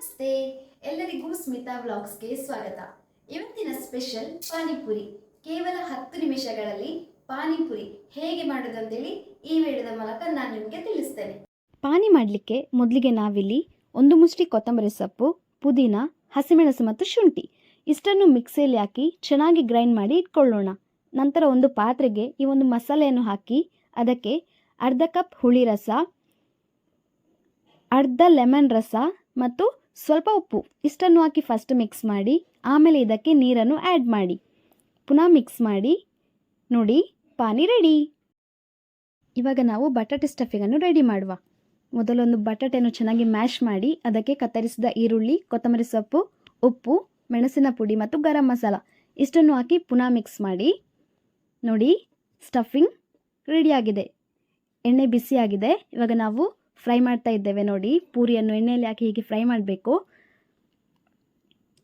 ನಮಸ್ತೆ. ಎಲ್ಲರಿಗೂ ಸ್ಮಿತಾ ವ್ಲಾಗ್ಸ್ಗೆ ಸ್ವಾಗತ. ಇವತ್ತಿನ ಸ್ಪೆಷಲ್ ಪಾನಿಪುರಿ. ಕೇವಲ ಹತ್ತು ನಿಮಿಷಗಳಲ್ಲಿ ಪಾನಿಪುರಿ ಹೇಗೆ ಮಾಡೋದು ಅಂತೇಳಿ ಈ ವಿಡಿಯೋದ ಮೂಲಕ ನಾನು ನಿಮಗೆ ತಿಳಿಸ್ತೇನೆ. ಪಾನಿ ಮಾಡಲಿಕ್ಕೆ ಮೊದಲಿಗೆ ನಾವಿಲ್ಲಿ ಒಂದು ಮುಷ್ಟಿ ಕೊತ್ತಂಬರಿ ಸೊಪ್ಪು, ಪುದೀನ, ಹಸಿಮೆಣಸು ಮತ್ತು ಶುಂಠಿ. ಇಷ್ಟನ್ನು ಮಿಕ್ಸಿಯಲ್ಲಿ ಹಾಕಿ ಚೆನ್ನಾಗಿ ಗ್ರೈಂಡ್ ಮಾಡಿ ಇಟ್ಕೊಳ್ಳೋಣ. ನಂತರ ಒಂದು ಪಾತ್ರೆಗೆ ಈ ಒಂದು ಮಸಾಲೆಯನ್ನು ಹಾಕಿ ಅದಕ್ಕೆ ಅರ್ಧ ಕಪ್ ಹುಳಿ ರಸ, ಅರ್ಧ ಲೆಮನ್ ರಸ ಮತ್ತು ಸ್ವಲ್ಪ ಉಪ್ಪು, ಇಷ್ಟನ್ನು ಹಾಕಿ ಫಸ್ಟ್ ಮಿಕ್ಸ್ ಮಾಡಿ, ಆಮೇಲೆ ಇದಕ್ಕೆ ನೀರನ್ನು ಆ್ಯಡ್ ಮಾಡಿ. ಪುನಃ ಮಿಕ್ಸ್ ಮಾಡಿ, ನೋಡಿ, ಪಾನಿ ರೆಡಿ ಇವಾಗ ನಾವು ಬಟಾಟೆ ಸ್ಟಫಿಂಗನ್ನು ರೆಡಿ ಮಾಡುವ. ಮೊದಲೊಂದು ಬಟಾಟೆಯನ್ನು ಚೆನ್ನಾಗಿ ಮ್ಯಾಶ್ ಮಾಡಿ, ಅದಕ್ಕೆ ಕತ್ತರಿಸಿದ ಈರುಳ್ಳಿ, ಕೊತ್ತಂಬರಿ ಸೊಪ್ಪು, ಉಪ್ಪು, ಮೆಣಸಿನ ಪುಡಿ ಮತ್ತು ಗರಂ ಮಸಾಲ. ಇಷ್ಟನ್ನು ಹಾಕಿ ಪುನಃ ಮಿಕ್ಸ್ ಮಾಡಿ, ನೋಡಿ ಸ್ಟಫಿಂಗ್ ರೆಡಿಯಾಗಿದೆ ಎಣ್ಣೆ ಬಿಸಿಯಾಗಿದೆ ಇವಾಗ ನಾವು ಫ್ರೈ ಮಾಡ್ತಾ ಇದ್ದೇವೆ ನೋಡಿ. ಪೂರಿಯನ್ನು ಎಣ್ಣೆಯಲ್ಲಿ ಹಾಕಿ ಹೀಗೆ ಫ್ರೈ ಮಾಡಬೇಕು.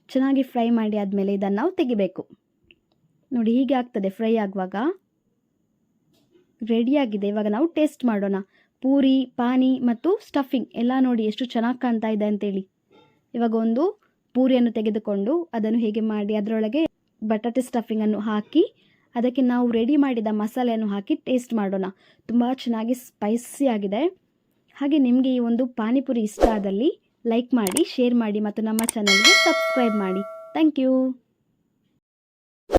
ಚೆನ್ನಾಗಿ ಫ್ರೈ ಮಾಡಿ ಆದಮೇಲೆ ಇದನ್ನು ನಾವು ತೆಗಿಬೇಕು. ನೋಡಿ ಹೀಗೆ ಆಗ್ತದೆ ಫ್ರೈ ಆಗುವಾಗ. ರೆಡಿಯಾಗಿದೆ ಇವಾಗ ನಾವು ಟೇಸ್ಟ್ ಮಾಡೋಣ. ಪೂರಿ, ಪಾನಿ ಮತ್ತು ಸ್ಟಫಿಂಗ್ ಎಲ್ಲ ನೋಡಿ ಎಷ್ಟು ಚೆನ್ನಾಗಿ ಕಾಣ್ತಾ ಇದೆ ಅಂತೇಳಿ. ಇವಾಗ ಒಂದು ಪೂರಿಯನ್ನು ತೆಗೆದುಕೊಂಡು ಅದನ್ನು ಹೇಗೆ ಮಾಡಿ ಅದರೊಳಗೆ ಬಟಾಟೆ ಸ್ಟಫಿಂಗನ್ನು ಹಾಕಿ ಅದಕ್ಕೆ ನಾವು ರೆಡಿ ಮಾಡಿದ ಮಸಾಲೆಯನ್ನು ಹಾಕಿ ಟೇಸ್ಟ್ ಮಾಡೋಣ. ತುಂಬ ಚೆನ್ನಾಗಿ ಸ್ಪೈಸಿ ಆಗಿದೆ. ಹಾಗೆ ನಿಮಗೆ ಈ ಒಂದು ಪಾನಿಪುರಿ ಇಷ್ಟ ಆದಲ್ಲಿ ಲೈಕ್ ಮಾಡಿ ಶೇರ್ ಮಾಡಿ ಮತ್ತು ನಮ್ಮ ಚಾನಲ್ಗೆ ಸಬ್ಸ್ಕ್ರೈಬ್ ಮಾಡಿ. Thank you